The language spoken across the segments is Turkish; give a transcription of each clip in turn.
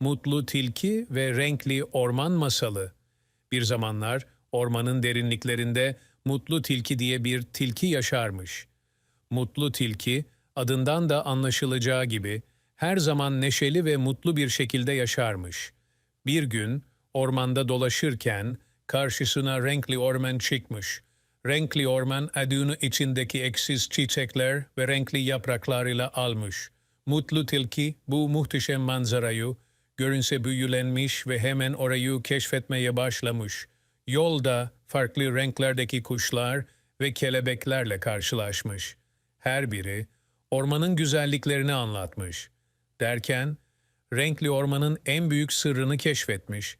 Mutlu Tilki ve Renkli Orman Masalı. Bir zamanlar ormanın derinliklerinde Mutlu Tilki diye bir tilki yaşarmış. Mutlu Tilki, adından da anlaşılacağı gibi her zaman neşeli ve mutlu bir şekilde yaşarmış. Bir gün ormanda dolaşırken karşısına renkli orman çıkmış. Renkli orman adını içindeki eksiz çiçekler ve renkli yapraklarıyla almış. Mutlu tilki bu muhteşem manzarayı görünse büyülenmiş ve hemen orayı keşfetmeye başlamış. Yolda farklı renklerdeki kuşlar ve kelebeklerle karşılaşmış. Her biri ormanın güzelliklerini anlatmış. Derken renkli ormanın en büyük sırrını keşfetmiş.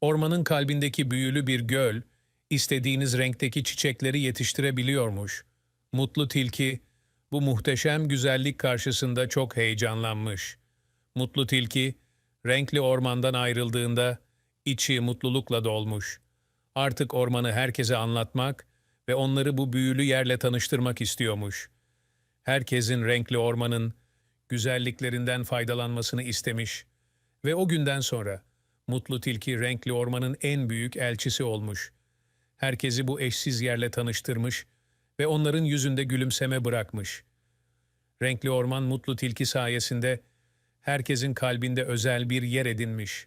Ormanın kalbindeki büyülü bir göl, istediğiniz renkteki çiçekleri yetiştirebiliyormuş. Mutlu tilki bu muhteşem güzellik karşısında çok heyecanlanmış. Mutlu tilki renkli ormandan ayrıldığında içi mutlulukla dolmuş. Artık ormanı herkese anlatmak ve onları bu büyülü yerle tanıştırmak istiyormuş. Herkesin renkli ormanın güzelliklerinden faydalanmasını istemiş ve o günden sonra Mutlu Tilki renkli ormanın en büyük elçisi olmuş. Herkesi bu eşsiz yerle tanıştırmış ve onların yüzünde gülümseme bırakmış. Renkli orman Mutlu Tilki sayesinde herkesin kalbinde özel bir yer edinmiş.